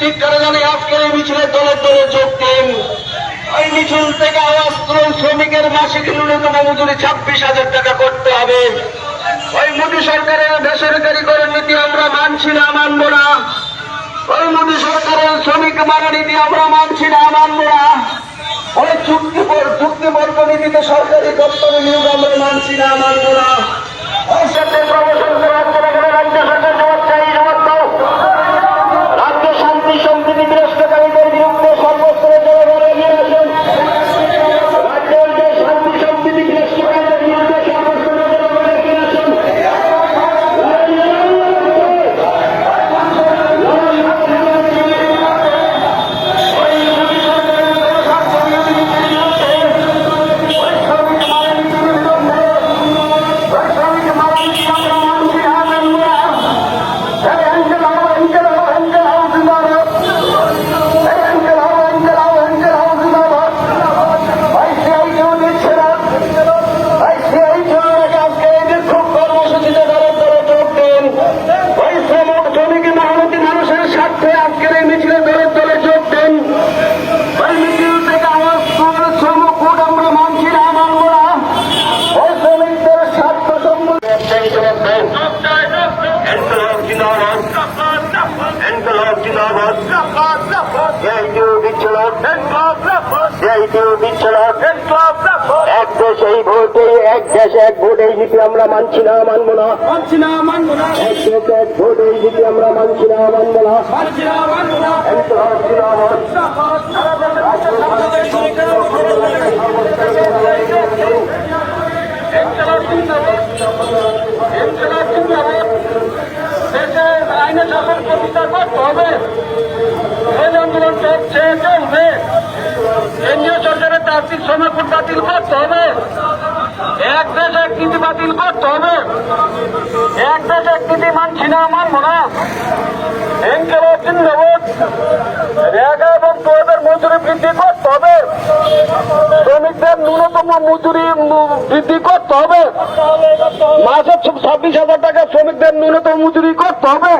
ধিক্কারে জানিয়ে আজকের এই মিছিলে দলে দলে যোগ দেন। ওই মিছিল থেকে আওয়াজ তুলুন শ্রমিকের মাসিক ন্যূনতম মজুরি ছাব্বিশ হাজার টাকা করতে হবে। ওই মোদী সরকারের বেসরকারি করে নীতি আমরা মানছি না, মানব না। ওই মোদী সরকারের শ্রমিক মারা নীতি আমরা মানছি না, মানব না। ওই চুক্তি চুক্তি চুক্তিবদ্ধ নীতিতে সরকারি দপ্তরে নিয়োগ আমরা মানছি না, মানব না। ওই সাথে প্রমোশন করে বলে রাজ্য স্বার্থে আজকের এই মিছিলে দলে দলে যোগ দেন ওই মিছিল থেকে আওয়াজ তুলে শ্রম কোড আমরা মানছি না মানব না ওই শ্রমিকদের স্বার্থ সম্বন্ধে এনকলব জিন্দাবাদ এনকলব জিন্দাবাদ জয়টিউ বিচ্ছলক এই ভোটে এক দেশ এক ভোট এই নীতি আমরা মানছি না মানব না। মানছি না মানব না। এক দেশ এক ভোট এই নীতি আমরা মানছি না মানব না। মানছি না মানব না। শাসন প্রতিষ্ঠা করতে হবে এই আন্দোলন চলছে চলবে কেন্দ্রীয় সরকারের তাত্ত্বিক সমাকুট বাতিল করতে হবে। এক দেশ এক নীতি বাতিল করতে হবে। এক দেশ এক নীতি মানছি না, মানবো না। রেগা এবং তোদের মজুরি বৃদ্ধি করতে হবে। শ্রমিকদের ন্যূনতম মজুরি বৃদ্ধি করতে হবে। মাসে ছাব্বিশ হাজার টাকা শ্রমিকদের ন্যূনতম মজুরি করতে হবে।